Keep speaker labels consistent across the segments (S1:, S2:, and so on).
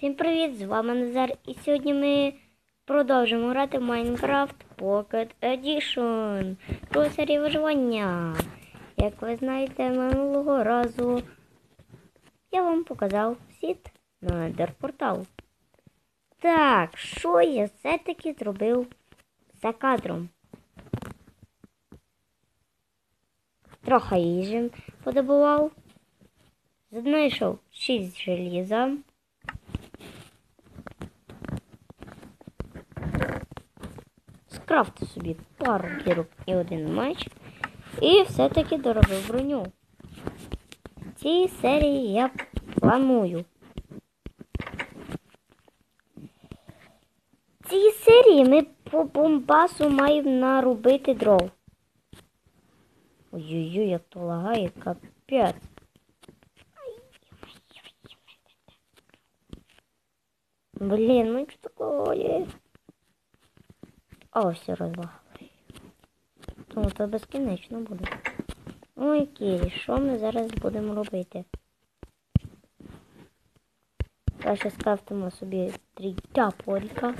S1: Всім привіт! З вами Назар. І сьогодні ми продовжимо грати в Minecraft Pocket Edition. Друга серія виживання. Як ви знаєте, минулого разу я вам показав сіт на Ендер-портал. Так, що я все-таки зробив за кадром? Трохи їжі подобував. Знайшов 6 желіза. Скрафтив собі пару дірок і один меч. І все-таки доробив броню. В цій серії я планую. В цій серії ми по бомбасу маємо наробити дров. Ой-ой-ой, як то лагає, капець. Блін, ну що такое? О, все розлагали. Тому то безкінечно буде. Ой, Кірі, що ми зараз будемо робити? Краще скрафтимо собі три тяпоріка.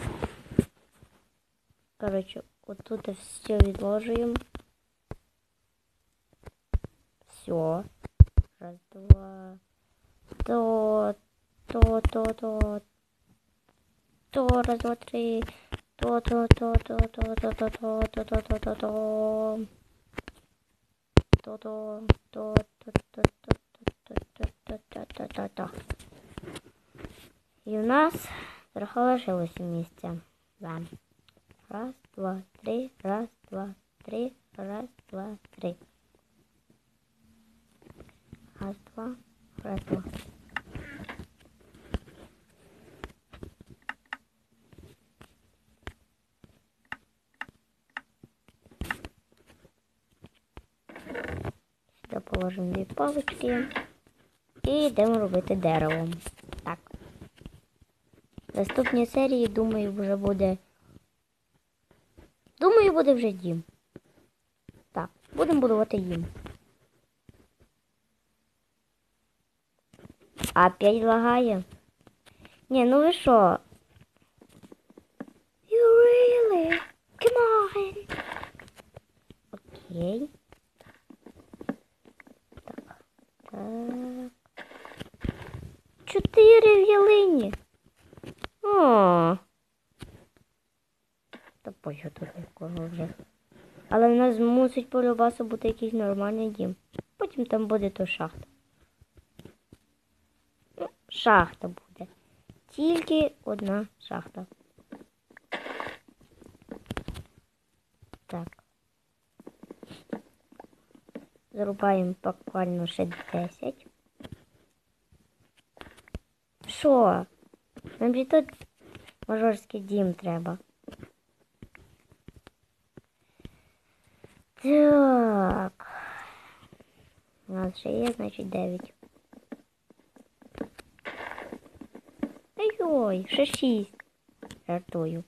S1: Коротше, отут все відложуємо. Все. Раз, два. То, то, то, то. То, раз, два, три. То, то, то, то, то, то, то, то, то, то, то, то, то. То, то, то, то, то, то, то. І у нас лишилося місця. Да. Раз, два, три, раз, два, три, раз, два, три. Раз, два, раз, два. Положимо дві палички і йдемо робити дерево. Так. В наступній серії, думаю, вже буде. Думаю, буде вже дім. Так, будемо будувати дім. Опять лагає. Ні, ну ви що? You really? Come on. Окей. Так. Чотири в ялині. О. Та тут нікого вже. Але в нас мусить по любасу бути якийсь нормальний дім. Потім там буде то шахта. Ну, Шахта буде. Тільки одна шахта. Так. Зарубаємо буквально ще 10. Що? Нам же тут мажорський дім треба. Так. У нас ще є, значить, 9. Ой-ой, ще 6. Жартую.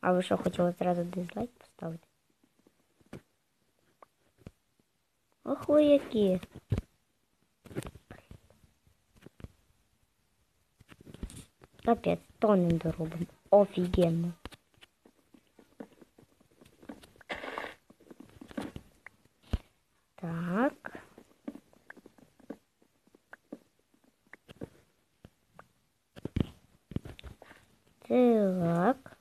S1: А ви що, хотіли зразу дизлайк поставити? Ох ви які. Капець, тонем доробимо. Офігенно. Так. Так.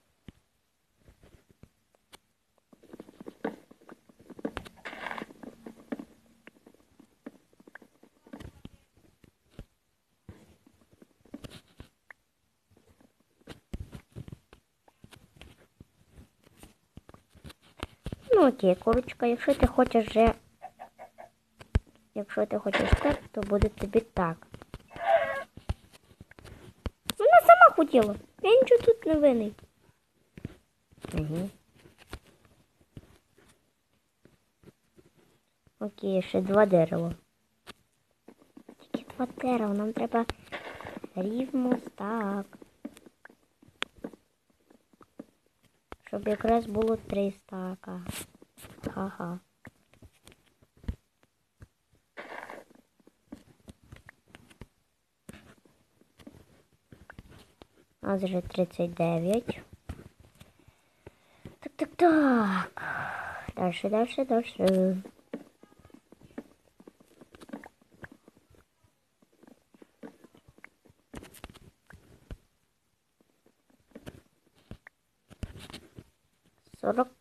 S1: Ну окей, курочка, якщо ти хочеш вже. Якщо ти хочеш так, то буде тобі так. Вона сама хотіла. Я нічого тут не винний. Угу. Окей, ще два дерева. Тільки два дерева, нам треба рівно так. Щоб якраз було три стака. Ха-ха. Нас вже 39. Так, так, так. Дальше, дальше, дальше.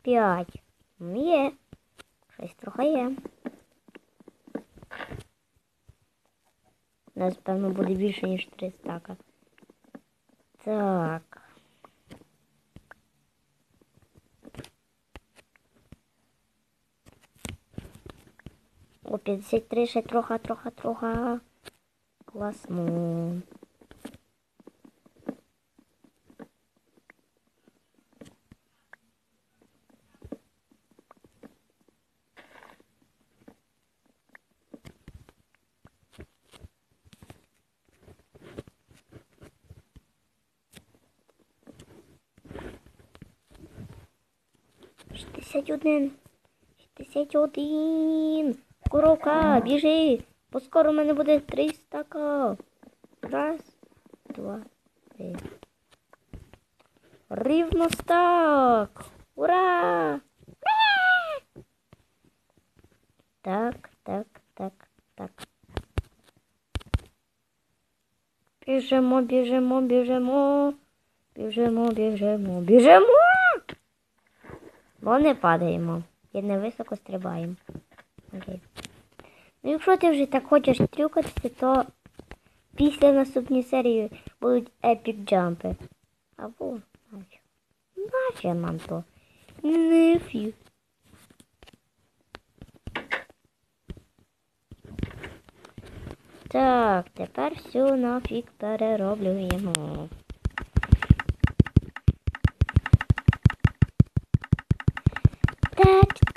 S1: П'ять. Ну, Є. Щось трохи є. У нас, певно, буде більше, ніж три стака. Так. О, 53 ще трохи, трохи, трохи. Класно. Шістдесят один. Шістдесят один. Коровка, біжи. Бо скоро в мене буде три стака. Раз, два, три. Рівно стак. Ура! Ура! Так, так, так, так. Біжимо, біжимо, біжимо. Біжимо, біжимо, біжимо. Бо не падаємо і не високо стрибаємо. Окей. Ну, якщо ти вже так хочеш трюкатися, то після наступної серії будуть епік джампи. Або нафіг. Нафіг нам то. Нафіг. Так, тепер все нафіг перероблюємо.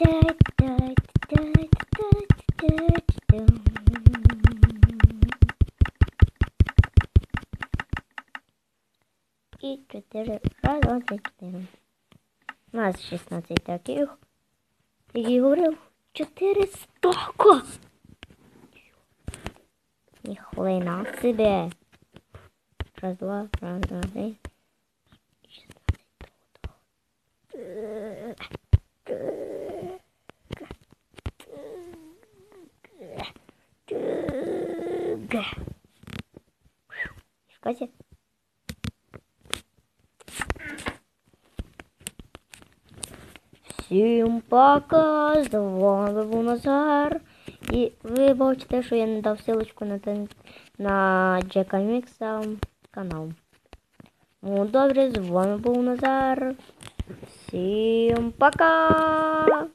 S1: І чотири раз, два, три, чотири. У нас 16 таких. Як я говорив, 4 стока. Ніхрена себе. Раз, два, раз, два, три. 16 Чекайте. Всім пока, з вами був Назар. І ви бачите, що я не дав ссылочку на, ten, на Джека Мікса канал. Ну добре, з вами був Назар. Всім пока!